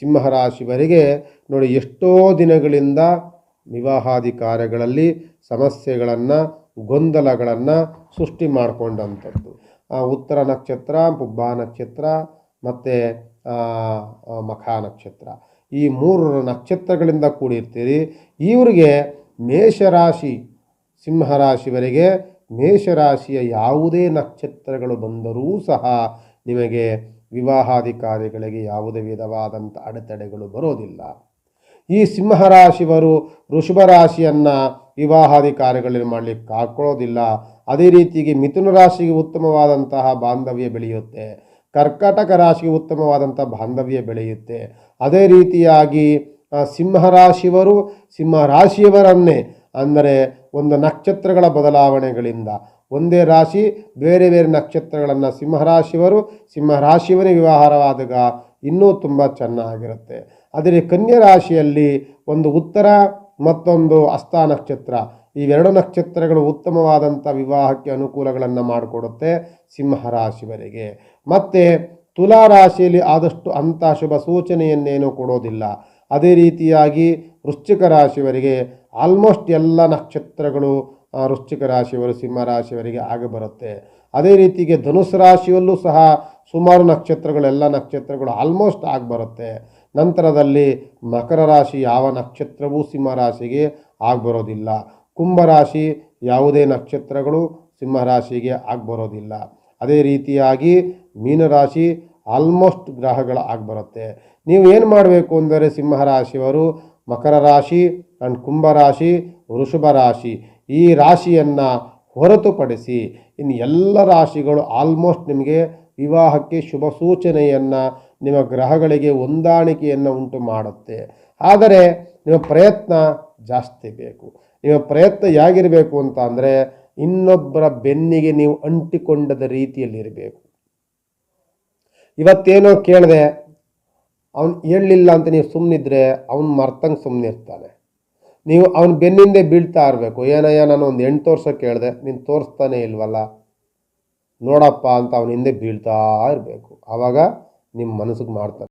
ಸಿಂಹರಾಶಿವರಿಗೆ ನೋಡಿ ಎಷ್ಟೋ ದಿನಗಳಿಂದ ವಿವಾಹಾದಿ ಕಾರ್ಯಗಳಲ್ಲಿ ಸಮಸ್ಯೆಗಳನ್ನು, ಗೊಂದಲಗಳನ್ನು ಸೃಷ್ಟಿ ಮಾಡಿಕೊಂಡಂಥದ್ದು. ಉತ್ತರ ನಕ್ಷತ್ರ, ಪುಬ್ಬ ನಕ್ಷತ್ರ, ಮತ್ತು ಮಖ ನಕ್ಷತ್ರ. ಈ ಮೂರು ನಕ್ಷತ್ರಗಳಿಂದ ಕೂಡಿರ್ತೀರಿ. ಇವರಿಗೆ ಮೇಷರಾಶಿ, ಸಿಂಹರಾಶಿವರೆಗೆ ಮೇಷರಾಶಿಯ ಯಾವುದೇ ನಕ್ಷತ್ರಗಳು ಬಂದರೂ ಸಹ ನಿಮಗೆ ವಿವಾಹಾದಿ ಕಾರ್ಯಗಳಿಗೆ ಯಾವುದೇ ವಿಧವಾದಂಥ ಅಡೆತಡೆಗಳು ಬರೋದಿಲ್ಲ. ಈ ಸಿಂಹರಾಶಿವರು ವೃಷಭ ರಾಶಿಯನ್ನು ವಿವಾಹಾದಿ ಕಾರ್ಯಗಳಲ್ಲಿ ಮಾಡಲಿಕ್ಕೆ ಹಾಕೊಳ್ಳೋದಿಲ್ಲ ಅದೇ ರೀತಿಗೆ ಮಿಥುನ ರಾಶಿಗೆ ಉತ್ತಮವಾದಂತಹ ಬಾಂಧವ್ಯ ಬೆಳೆಯುತ್ತೆ. ಕರ್ಕಾಟಕ ರಾಶಿಗೆ ಉತ್ತಮವಾದಂಥ ಬಾಂಧವ್ಯ ಬೆಳೆಯುತ್ತೆ. ಅದೇ ರೀತಿಯಾಗಿ ಸಿಂಹರಾಶಿಯವರು, ಸಿಂಹರಾಶಿಯವರನ್ನೇ ಅಂದರೆ ಒಂದು ನಕ್ಷತ್ರಗಳ ಬದಲಾವಣೆಗಳಿಂದ ಒಂದೇ ರಾಶಿ, ಬೇರೆ ಬೇರೆ ನಕ್ಷತ್ರಗಳನ್ನು ಸಿಂಹರಾಶಿಯವರು ಸಿಂಹರಾಶಿಯವರೇ ವ್ಯವಹಾರವಾದಾಗ ಇನ್ನೂ ತುಂಬ ಚೆನ್ನಾಗಿರುತ್ತೆ. ಆದರೆ ಕನ್ಯಾ ರಾಶಿಯಲ್ಲಿ ಒಂದು ಉತ್ತರ, ಮತ್ತೊಂದು ಹಸ್ತ ನಕ್ಷತ್ರ. ಇವೆರಡು ನಕ್ಷತ್ರಗಳು ಉತ್ತಮವಾದಂಥ ವಿವಾಹಕ್ಕೆ ಅನುಕೂಲಗಳನ್ನು ಮಾಡಿಕೊಡುತ್ತೆ ಸಿಂಹರಾಶಿವರಿಗೆ ಮತ್ತು ತುಲಾ ರಾಶಿಯಲ್ಲಿ ಆದಷ್ಟು ಅಂಥ ಶುಭ ಸೂಚನೆಯನ್ನೇನು ಕೊಡೋದಿಲ್ಲ. ಅದೇ ರೀತಿಯಾಗಿ ವೃಶ್ಚಿಕ ರಾಶಿಯವರಿಗೆ ಆಲ್ಮೋಸ್ಟ್ ಎಲ್ಲ ನಕ್ಷತ್ರಗಳು ವೃಶ್ಚಿಕ ರಾಶಿಯವರು ಸಿಂಹರಾಶಿಯವರಿಗೆ ಆಗಿ ಬರುತ್ತೆ. ಅದೇ ರೀತಿಗೆ ಧನುಸು ರಾಶಿಯಲ್ಲೂ ಸಹ ಸುಮಾರು ನಕ್ಷತ್ರಗಳು ಎಲ್ಲ ನಕ್ಷತ್ರಗಳು ಆಲ್ಮೋಸ್ಟ್ ಆಗಿ ಬರುತ್ತೆ. ನಂತರದಲ್ಲಿ ಮಕರ ರಾಶಿ ಯಾವ ನಕ್ಷತ್ರವೂ ಸಿಂಹ ರಾಶಿಗೆ ಬರೋದಿಲ್ಲ. ಕುಂಭರಾಶಿ ಯಾವುದೇ ನಕ್ಷತ್ರಗಳು ಸಿಂಹರಾಶಿಗೆ ಬರೋದಿಲ್ಲ. ಅದೇ ರೀತಿಯಾಗಿ ಮೀನರಾಶಿ ಆಲ್ಮೋಸ್ಟ್ ಗ್ರಹಗಳು ಆಗಿಬರುತ್ತೆ ನೀವು ಏನು ಮಾಡಬೇಕು ಅಂದರೆ ಸಿಂಹರಾಶಿಯವರು ಮಕರ ರಾಶಿ ಆ್ಯಂಡ್ ಕುಂಭರಾಶಿ ವೃಷಭ ರಾಶಿ ಈ ರಾಶಿಯನ್ನು ಹೊರತುಪಡಿಸಿ ಇನ್ನು ಎಲ್ಲ ರಾಶಿಗಳು ಆಲ್ಮೋಸ್ಟ್ ನಿಮಗೆ ವಿವಾಹಕ್ಕೆ ಶುಭ ಸೂಚನೆಯನ್ನು ನಿಮ್ಮ ಗ್ರಹಗಳಿಗೆ ಹೊಂದಾಣಿಕೆಯನ್ನು ಉಂಟು ಮಾಡುತ್ತೆ. ಆದರೆ ನಿಮ್ಮ ಪ್ರಯತ್ನ ಜಾಸ್ತಿ ಬೇಕು. ನಿಮ್ಮ ಪ್ರಯತ್ನ ಹೇಗಿರಬೇಕು ಅಂತ ಅಂದರೆ ಇನ್ನೊಬ್ಬರ ಬೆನ್ನಿಗೆ ನೀವು ಅಂಟಿಕೊಂಡದ ರೀತಿಯಲ್ಲಿರಬೇಕು. ಇವತ್ತೇನೋ ಕೇಳಿದೆ ಅವನು ಹೇಳಲಿಲ್ಲ ಅಂತ ನೀವು ಸುಮ್ಮನಿದ್ರೆ ಅವನು ಮರ್ತಂಗೆ ಸುಮ್ಮನೆ ಇರ್ತಾನೆ. ನೀವು ಅವನ ಬೆನ್ನಿಂದೆ ಬೀಳ್ತಾ ಇರಬೇಕು. ಏನಯ್ಯ, ನಾನು ಒಂದು ಎಂಟು ತೋರ್ಸೋಕೆ ಹೇಳಿದೆ ನೀನು ತೋರಿಸ್ತಾನೆ ಇಲ್ವಲ್ಲ? ನೋಡಪ್ಪ ಅಂತ ಅವನ ಹಿಂದೆ ಬೀಳ್ತಾ ಇರಬೇಕು. ಆವಾಗ ನಿಮ್ಮ ಮನಸ್ಸಿಗೆ ಮಾಡ್ತಾನೆ.